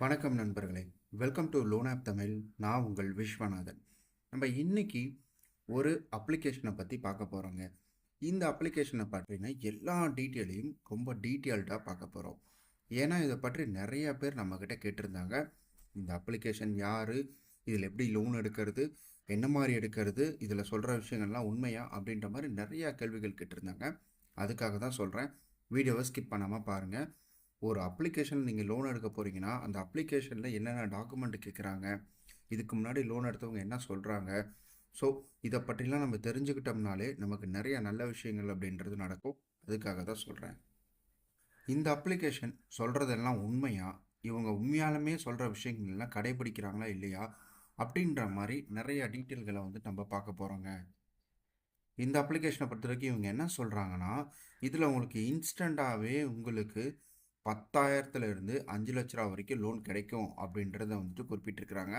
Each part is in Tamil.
வணக்கம் நண்பர்களே. Welcome to loan app Tamil நான் உங்கள் விஸ்வநாதன். நம்ம இன்னைக்கு ஒரு அப்ளிகேஷனை பற்றி பார்க்க போகிறோங்க இந்த அப்ளிகேஷனை பார்த்தீங்கன்னா எல்லா டீட்டெயிலையும் ரொம்ப டீட்டெயில்டாக பார்க்க போகிறோம் ஏன்னா இதை பற்றி நிறைய பேர் நம்மக்கிட்ட கேட்டிருந்தாங்க. இந்த அப்ளிகேஷன் யார்? இதில் எப்படி லோன் எடுக்கிறது? என்ன மாதிரி எடுக்கிறது? இதில் சொல்கிற விஷயங்கள்லாம் உண்மையா? அப்படின்ற மாதிரி நிறையா கேள்விகள் கேட்டிருந்தாங்க. அதுக்காக தான் சொல்கிறேன் வீடியோவை ஸ்கிப் பண்ணாமல் பாருங்கள் ஒரு அப்ளிகேஷன் நீங்கள் லோன் எடுக்க போகிறீங்கன்னா அந்த அப்ளிகேஷனில் என்னென்ன டாக்குமெண்ட் கேட்குறாங்க இதுக்கு முன்னாடி லோன் எடுத்தவங்க என்ன சொல்கிறாங்க ஸோ இதை பற்றிலாம் நம்ம தெரிஞ்சுக்கிட்டோம்னாலே நமக்கு நிறைய நல்ல விஷயங்கள் அப்படின்றது நடக்கும். அதுக்காக தான் சொல்கிறேன் இந்த அப்ளிகேஷன் சொல்கிறதெல்லாம் உண்மையாக இவங்க உண்மையாலுமே சொல்கிற விஷயங்கள்லாம் கடைபிடிக்கிறாங்களா இல்லையா? அப்படின்ற மாதிரி நிறைய டீட்டெயில்களை வந்து நம்ம பார்க்க போகிறோங்க இந்த அப்ளிகேஷனை பொறுத்த வரைக்கும் இவங்க என்ன சொல்கிறாங்கன்னா இதில் உங்களுக்கு இன்ஸ்டண்ட்டாகவே உங்களுக்கு பத்தாயிரத்துல இருந்து அஞ்சு லட்ச ரூபா வரைக்கும் லோன் கிடைக்கும் அப்படின்றத வந்துட்டு குறிப்பிட்டிருக்கிறாங்க.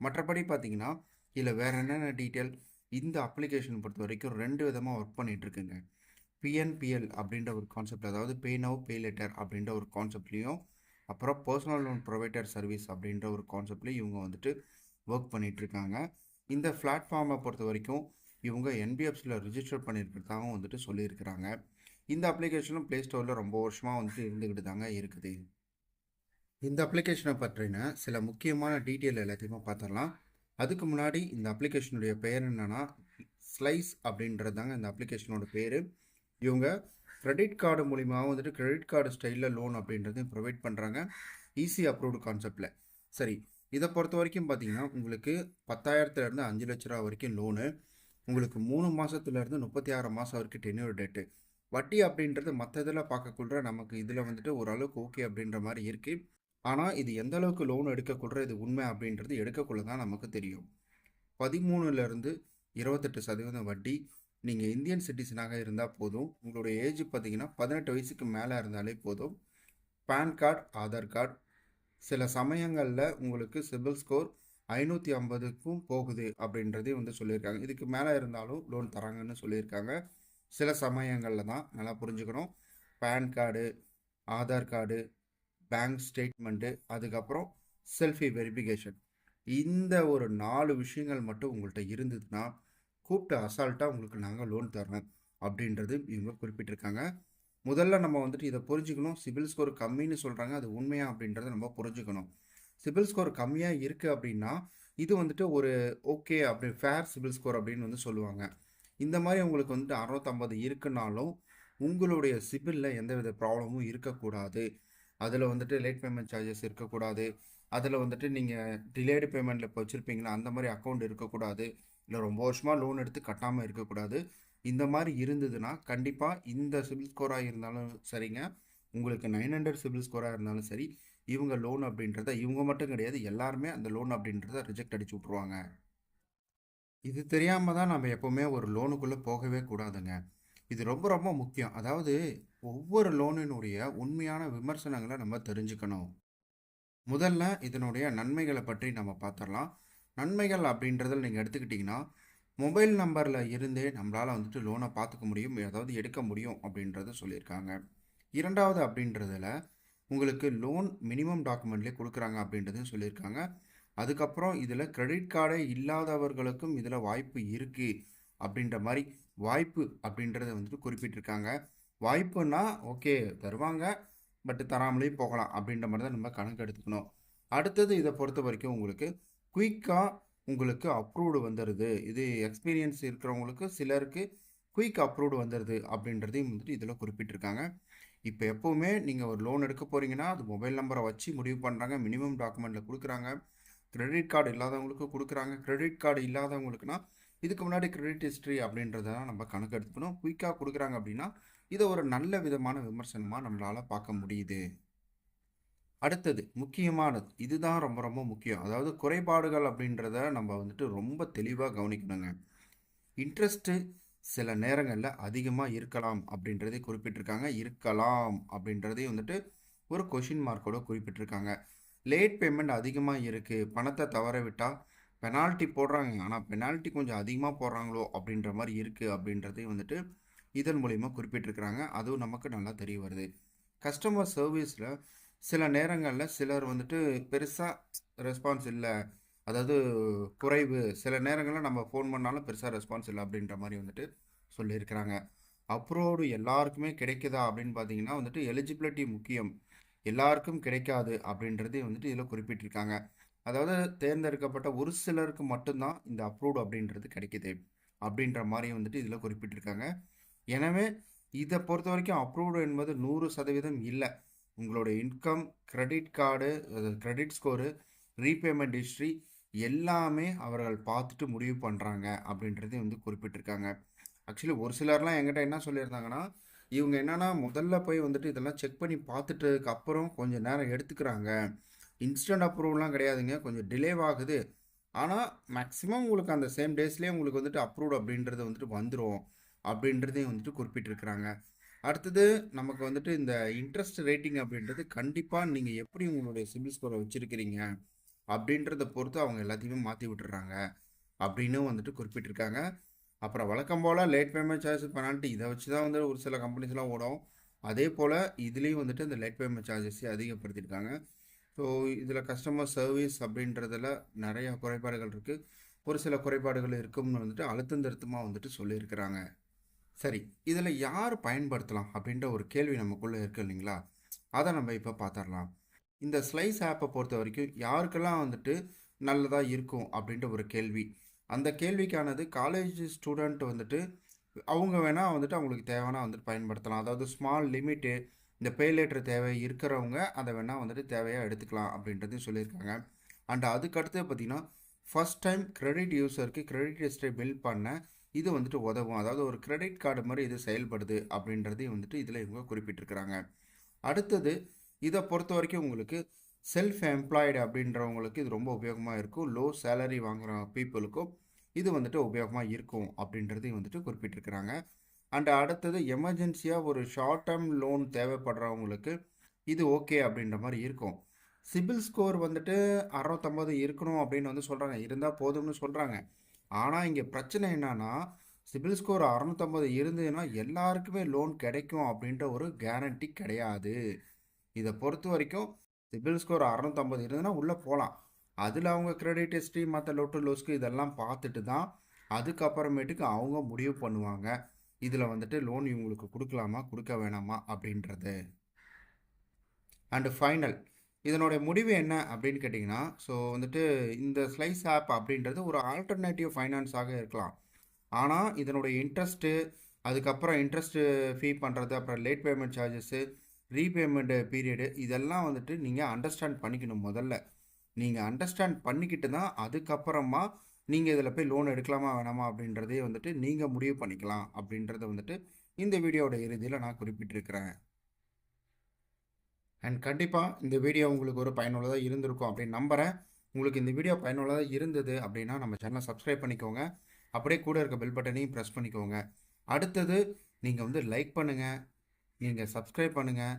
மற்றபடி பார்த்தீங்கன்னா இதில் வேறு என்னென்ன டீட்டெயில்? இந்த அப்ளிகேஷன் பொறுத்த வரைக்கும் ரெண்டு விதமாக ஒர்க் பண்ணிட்டு இருக்குங்க பிஎன்பிஎல் அப்படின்ற ஒரு கான்செப்ட் அதாவது பே நவ் பே லெட்டர் அப்படின்ற ஒரு கான்செப்ட்லேயும் அப்புறம் பர்சனல் லோன் ப்ரொவைடர் சர்வீஸ் அப்படின்ற ஒரு கான்செப்ட்லேயும் இவங்க வந்துட்டு ஒர்க் பண்ணிட்டு இருக்காங்க இந்த பிளாட்ஃபார்மை பொறுத்த வரைக்கும் இவங்க என்பிஎஃப்சியில் ரிஜிஸ்டர் பண்ணியிருக்கிறதாகவும் வந்துட்டு சொல்லியிருக்கிறாங்க. இந்த அப்ளிகேஷனும் ப்ளே ஸ்டோரில் ரொம்ப வருஷமாக வந்துட்டு இருந்துக்கிட்டு தாங்க இருக்குது. இந்த அப்ளிகேஷனை பற்றின சில முக்கியமான டீட்டெயில் எல்லாத்தையுமே பார்த்துடலாம் அதுக்கு முன்னாடி இந்த அப்ளிகேஷனுடைய பேர் என்னென்னா ஸ்லைஸ் அப்படின்றது தாங்க இந்த அப்ளிகேஷனோட பேர். இவங்க கிரெடிட் கார்டு மூலிமா வந்துட்டு கிரெடிட் கார்டு ஸ்டைலில் லோன் அப்படின்றதையும் ப்ரொவைட் பண்ணுறாங்க ஈஸி அப்ரூவ்டு கான்செப்டில் சரி இதை பொறுத்த வரைக்கும் பார்த்தீங்கன்னா உங்களுக்கு பத்தாயிரத்துலேருந்து அஞ்சு லட்ச ரூபா வரைக்கும் லோனு உங்களுக்கு மூணு மாதத்துலேருந்து முப்பத்தி ஆறு மாதம் வரைக்கும் டென்யூர் டேட்டு வட்டி அப்படின்றது மற்ற இதில் பார்க்கக்குள்ள நமக்கு இதில் வந்துட்டு ஓரளவுக்கு ஓகே அப்படின்ற மாதிரி இருக்குது ஆனால் இது எந்த அளவுக்கு லோன் எடுக்கக்குள்ள இது உண்மை அப்படின்றது எடுக்கக்குள்ள தான் நமக்கு தெரியும். பதிமூணுலேருந்து இருபத்தெட்டு சதவீதம் வட்டி நீங்கள் இந்தியன் சிட்டிசனாக இருந்தால் போதும். உங்களுடைய ஏஜ் பார்த்தீங்கன்னா பதினெட்டு வயசுக்கு மேலே இருந்தாலே போதும். பேன் கார்டு ஆதார் கார்டு சில சமயங்களில் உங்களுக்கு சிபில் ஸ்கோர் ஐநூற்றி ஐம்பதுக்கும் போகுது அப்படின்றதையும் வந்து சொல்லியிருக்காங்க. இதுக்கு மேலே இருந்தாலும் லோன் தராங்கன்னு சொல்லியிருக்காங்க. சில சமயங்களில் தான் நல்லா புரிஞ்சுக்கணும். PAN card Aadhaar card bank statement அதுக்கப்புறம் செல்ஃபி வெரிஃபிகேஷன். இந்த ஒரு நாலு விஷயங்கள் மட்டும் உங்கள்கிட்ட இருந்ததுன்னா கூப்பிட்டு அசால்ட்டாக உங்களுக்கு நாங்கள் லோன் தரோம் அப்படின்றது இவங்க குறிப்பிட்டிருக்காங்க. முதல்ல நம்ம வந்துட்டு இதை புரிஞ்சுக்கணும். சிபில் ஸ்கோர் கம்மின்னு சொல்கிறாங்க அது உண்மையா அப்படின்றத நம்ம புரிஞ்சுக்கணும். சிபில் ஸ்கோர் கம்மியாக இருக்குது அப்படின்னா இது வந்துட்டு ஒரு ஓகே அப்படி ஃபேர் சிபில் ஸ்கோர் அப்படின்னு வந்து சொல்லுவாங்க. இந்த மாதிரி உங்களுக்கு வந்துட்டு அறுநூத்தம்பது இருக்குனாலும் உங்களுடைய சிபிலில் எந்தவித ப்ராப்ளமும் இருக்கக்கூடாது. அதில் வந்துட்டு லேட் பேமெண்ட் சார்ஜஸ் இருக்கக்கூடாது. அதில் வந்துட்டு நீங்கள் டிலேடு பேமெண்ட்டில் இப்போ வச்சுருப்பீங்களா அந்த மாதிரி அக்கௌண்ட் இருக்கக்கூடாது. இல்லை ரொம்ப வருஷமாக லோன் எடுத்து கட்டாமல் இருக்கக்கூடாது. இந்த மாதிரி இருந்ததுன்னா கண்டிப்பாக இந்த சிபில் ஸ்கோராக இருந்தாலும் சரிங்க. உங்களுக்கு நைன் ஹண்ட்ரட் சிபில் ஸ்கோராக இருந்தாலும் சரி இவங்க லோன் அப்படின்றத இவங்க மட்டும் கிடையாது எல்லாருமே அந்த லோன் அப்படின்றத ரிஜெக்ட் அடிச்சு விட்ருவாங்க இது தெரியாமல் தான் நம்ம எப்போவுமே ஒரு லோனுக்குள்ளே போகவே கூடாதுங்க. இது ரொம்ப ரொம்ப முக்கியம். அதாவது ஒவ்வொரு லோனினுடைய உண்மையான விமர்சனங்களை நம்ம தெரிஞ்சுக்கணும். முதல்ல இதனுடைய நன்மைகளை பற்றி நம்ம பார்த்துடலாம் நன்மைகள் அப்படின்றதில் நீங்கள் எடுத்துக்கிட்டிங்கன்னா மொபைல் நம்பரில் இருந்தே நம்மளால் வந்துட்டு லோனை பார்த்துக்க முடியும் அதாவது எடுக்க முடியும் அப்படின்றத சொல்லியிருக்காங்க. இரண்டாவது அப்படின்றதில் உங்களுக்கு லோன் மினிமம் டாக்குமெண்ட்லேயே கொடுக்குறாங்க அப்படின்றதையும் சொல்லியிருக்காங்க. அதுக்கப்புறம் இதில் கிரெடிட் கார்டே இல்லாதவர்களுக்கும் இதில் வாய்ப்பு இருக்குது அப்படின்ற மாதிரி வாய்ப்பு அப்படின்றத வந்துட்டு குறிப்பிட்டிருக்காங்க. வாய்ப்புன்னா ஓகே தருவாங்க பட் தராமலேயும் போகலாம் அப்படின்ற மாதிரி தான் நம்ம கணக்கு எடுத்துக்கணும். அடுத்தது இதை பொறுத்த வரைக்கும் உங்களுக்கு குயிக்காக உங்களுக்கு அப்ரூவ்டு வந்துடுது இது எக்ஸ்பீரியன்ஸ் இருக்கிறவங்களுக்கு சிலருக்கு குயிக் அப்ரூவ்டு வந்துடுது அப்படின்றதையும் வந்துட்டு இதில் குறிப்பிட்டிருக்காங்க. இப்போ எப்போவுமே நீங்கள் ஒரு லோன் எடுக்க போகிறீங்கன்னா அது மொபைல் நம்பரை வச்சு முடிவு பண்ணுறாங்க மினிமம் டாக்குமெண்ட்டில் கொடுக்குறாங்க. கிரெடிட் கார்டு இல்லாதவங்களுக்கு கொடுக்குறாங்க. கிரெடிட் கார்டு இல்லாதவங்களுக்குனா இதுக்கு முன்னாடி கிரெடிட் ஹிஸ்ட்ரி அப்படின்றதெல்லாம் நம்ம கணக்கு எடுத்துக்கணும் குயிக்காக கொடுக்குறாங்க அப்படின்னா இதை ஒரு நல்ல விதமான விமர்சனமாக நம்மளால் பார்க்க முடியுது. அடுத்தது முக்கியமானது. இதுதான் ரொம்ப ரொம்ப முக்கியம். அதாவது குறைபாடுகள் அப்படின்றத நம்ம வந்துட்டு ரொம்ப தெளிவாக கவனிக்கணுங்க. இன்ட்ரெஸ்ட்டு சில நேரங்களில் அதிகமாக இருக்கலாம் அப்படின்றதே குறிப்பிட்டிருக்காங்க. இருக்கலாம் அப்படின்றதையும் வந்துட்டு ஒரு கொஷின் மார்க்கோட குறிப்பிட்டிருக்காங்க. லேட் பேமெண்ட் அதிகமாக இருக்குது பணத்தை தவற விட்டால் பெனால்ட்டி போடுறாங்க. ஆனால் பெனால்ட்டி கொஞ்சம் அதிகமாக போடுறாங்களோ அப்படின்ற மாதிரி இருக்குது அப்படின்றதையும் வந்துட்டு இதன் மூலிமா குறிப்பிட்டிருக்கிறாங்க. அதுவும் நமக்கு நல்லா தெரிய வருது. கஸ்டமர் சர்வீஸில் சில நேரங்களில் சிலர் வந்துட்டு பெருசாக ரெஸ்பான்ஸ் இல்லை. அதாவது குறைவு. சில நேரங்களில் நம்ம ஃபோன் பண்ணாலும் பெருசாக ரெஸ்பான்ஸ் இல்லை அப்படின்ற மாதிரி வந்துட்டு சொல்லியிருக்கிறாங்க. அப்ரோடு எல்லாருக்குமே கிடைக்குதா அப்படின்னு பார்த்தீங்கன்னா வந்துட்டு எலிஜிபிலிட்டி முக்கியம். எல்லாருக்கும் கிடைக்காது அப்படின்றதே வந்துட்டு இதில் குறிப்பிட்டிருக்காங்க. அதாவது தேர்ந்தெடுக்கப்பட்ட ஒரு சிலருக்கு மட்டும்தான் இந்த அப்ரூவ்டு அப்படின்றது கிடைக்குது அப்படின்ற மாதிரி வந்துட்டு இதில் குறிப்பிட்டிருக்காங்க. எனவே இதை பொறுத்த வரைக்கும் அப்ரூவ்டு என்பது நூறு சதவீதம் இல்லை. உங்களோட income credit card credit score repayment history எல்லாமே அவர்கள் பார்த்துட்டு முடிவு பண்ணுறாங்க அப்படின்றதே வந்து குறிப்பிட்டிருக்காங்க. ஆக்சுவலி ஒரு சிலர்லாம் என்கிட்ட என்ன சொல்லியிருந்தாங்கன்னா இவங்க என்னன்னா முதல்ல போய் வந்துட்டு இதெல்லாம் செக் பண்ணி பார்த்துட்டதுக்கு அப்புறம் கொஞ்சம் நேரம் எடுத்துக்கிறாங்க. இன்ஸ்டன்ட் அப்ரூவ்லாம் கிடையாதுங்க. கொஞ்சம் டிலே ஆகுது ஆனால் மேக்ஸிமம் உங்களுக்கு அந்த சேம் டேஸ்லேயே உங்களுக்கு வந்துட்டு அப்ரூவ்ட் அப்படின்றது வந்துட்டு வந்துடும் அப்படின்றதையும் வந்துட்டு குறிப்பிட்டிருக்கிறாங்க. அடுத்தது நமக்கு வந்துட்டு இந்த இன்ட்ரெஸ்ட் ரேட்டிங் அப்படின்றது கண்டிப்பாக நீங்கள் எப்படி உங்களுடைய சிபில் ஸ்கோரை வச்சுருக்கிறீங்க? அப்படின்றத பொறுத்து அவங்க எல்லாத்தையுமே மாற்றி விட்டுறாங்க. அப்படின்னு வந்துட்டு குறிப்பிட்டிருக்காங்க. அப்புறம் வழக்கம் போல் லேட் பேமெண்ட் சார்ஜஸ் பெனால்ட்டி இதை வச்சு தான் வந்து ஒரு சில கம்பெனிஸ்லாம் ஓடும். அதே போல் இதுலேயும் வந்துட்டு இந்த லேட் பேமெண்ட் சார்ஜஸை அதிகப்படுத்தியிருக்காங்க. ஸோ இதில் கஸ்டமர் சர்வீஸ் அப்படின்றதுல நிறைய குறைபாடுகள் இருக்குது ஒரு சில குறைபாடுகள் இருக்கும்னு வந்துட்டு அழுத்தம் திருத்தமாக வந்துட்டு சொல்லியிருக்கிறாங்க. சரி இதில் யார் பயன்படுத்தலாம் அப்படின்ற ஒரு கேள்வி நமக்குள்ளே இருக்கு இல்லைங்களா? அதை நம்ம இப்போ பார்த்துடலாம் இந்த ஸ்லைஸ் ஆப்பை பொறுத்த வரைக்கும் யாருக்கெல்லாம் வந்துட்டு நல்லதாக இருக்கும் அப்படின்ற ஒரு கேள்வி. அந்த கேள்விக்கானது காலேஜ் ஸ்டூடெண்ட் வந்துட்டு அவங்க வேணால் வந்துட்டு அவங்களுக்கு தேவைன்னா வந்துட்டு பயன்படுத்தலாம். அதாவது ஸ்மால் லிமிட்டு இந்த பே லேட்டர் தேவை இருக்கிறவங்க அதை வேணால் வந்துட்டு தேவையாக எடுத்துக்கலாம் அப்படின்றதையும் சொல்லியிருக்காங்க. அண்ட் அதுக்கடுத்து பார்த்திங்கன்னா ஃபஸ்ட் டைம் கிரெடிட் யூஸருக்கு கிரெடிட் ஹிஸ்டரி பில்ட் பண்ண இது வந்துட்டு உதவும். அதாவது ஒரு கிரெடிட் கார்டு மாதிரி இது செயல்படுது அப்படின்றதையும் வந்துட்டு இதில் இவங்க குறிப்பிட்டிருக்கிறாங்க. அடுத்தது இதை பொறுத்த வரைக்கும் உங்களுக்கு செல்ஃப் எம்ப்ளாய்டு அப்படின்றவங்களுக்கு இது ரொம்ப உபயோகமாக இருக்கும். லோ சேலரி வாங்குகிற பீப்புளுக்கும் இது வந்துட்டு உபயோகமாக இருக்கும் அப்படின்றதையும் வந்துட்டு குறிப்பிட்டிருக்கிறாங்க. அண்ட் அடுத்தது எமர்ஜென்சியாக ஒரு ஷார்ட் டேர்ம் லோன் தேவைப்படுறவங்களுக்கு இது ஓகே அப்படின்ற மாதிரி இருக்கும். சிபில் ஸ்கோர் வந்துட்டு அறுநூத்தம்பது இருக்கணும் அப்படின்னு வந்து சொல்கிறாங்க இருந்தால் போதும்னு சொல்கிறாங்க ஆனால் இங்கே பிரச்சனை என்னன்னா சிபில் ஸ்கோர் அறுநூத்தம்பது இருந்ததுன்னா எல்லாருக்குமே லோன் கிடைக்கும் அப்படின்ற ஒரு கேரண்டி கிடையாது. இதை பொறுத்த வரைக்கும் சிபில் ஸ்கோர் அறுநூத்தம்பது இருந்ததுன்னா உள்ளே போகலாம் அதில் அவங்க கிரெடிட் ஹிஸ்ட்ரி மற்ற லோட்டு லோஸ்க்கு இதெல்லாம் பார்த்துட்டு தான் அதுக்கப்புறமேட்டுக்கு அவங்க முடிவு பண்ணுவாங்க. இதில் வந்துட்டு லோன் இவங்களுக்கு கொடுக்கலாமா கொடுக்க வேணாமா அப்படின்றது. அண்டு ஃபைனல் இதனுடைய முடிவு என்ன அப்படின்னு கேட்டிங்கன்னா ஸோ வந்துட்டு இந்த ஸ்லைஸ் ஆப் அப்படின்றது ஒரு ஆல்டர்னேட்டிவ் ஃபைனான்ஸாக இருக்கலாம். ஆனால் இதனுடைய இன்ட்ரெஸ்ட்டு அதுக்கப்புறம் இன்ட்ரெஸ்ட்டு ஃபீ பண்ணுறது அப்புறம் late payment charges repayment period இதெல்லாம் வந்துட்டு நீங்கள் அண்டர்ஸ்டாண்ட் பண்ணிக்கணும் முதல்ல. நீங்கள் அண்டர்ஸ்டாண்ட் பண்ணிக்கிட்டு தான் அதுக்கப்புறமா நீங்கள் இதில் போய் லோன் எடுக்கலாமா வேணாமா அப்படின்றதே வந்துட்டு நீங்கள் முடிவு பண்ணிக்கலாம் அப்படின்றத வந்துட்டு இந்த வீடியோட இறுதியில் நான் குறிப்பிட்டிருக்கிறேன். அண்ட் கண்டிப்பாக இந்த வீடியோ உங்களுக்கு ஒரு பயனுள்ளதாக இருந்திருக்கும் அப்படின்னு நம்புகிறேன் உங்களுக்கு இந்த வீடியோ பயனுள்ளதாக இருந்தது அப்படின்னா நம்ம சேனலை சப்ஸ்கிரைப் பண்ணிக்கோங்க. அப்படியே கூட இருக்க பெல் பட்டனையும் ப்ரெஸ் பண்ணிக்கோங்க. அடுத்தது நீங்கள் வந்து லைக் பண்ணுங்கள் நீங்கள் சப்ஸ்கிரைப் பண்ணுங்கள்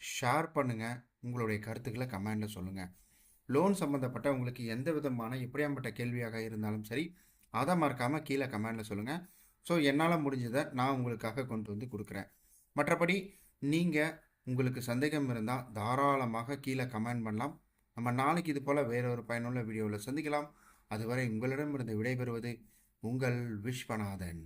ஷேர் பண்ணுங்கள் உங்களுடைய கருத்துக்களை கமெண்டில் சொல்லுங்கள் லோன் சம்மந்தப்பட்ட உங்களுக்கு எந்த விதமான எப்படியாப்பட்ட கேள்வியாக இருந்தாலும் சரி அதை மறக்காமல் கீழே கமெண்டில் சொல்லுங்கள் ஸோ என்னால் முடிஞ்சதை நான் உங்களுக்காக கொண்டு வந்து கொடுக்குறேன். மற்றபடி நீங்கள் உங்களுக்கு சந்தேகம் இருந்தால் தாராளமாக கீழே கமெண்ட் பண்ணலாம். நம்ம நாளைக்கு இது போல் வேறொரு பயனுள்ள வீடியோவில் சந்திக்கலாம். அதுவரை உங்களிடமிருந்து விடைபெறுவது உங்கள் விஸ்வநாதன்.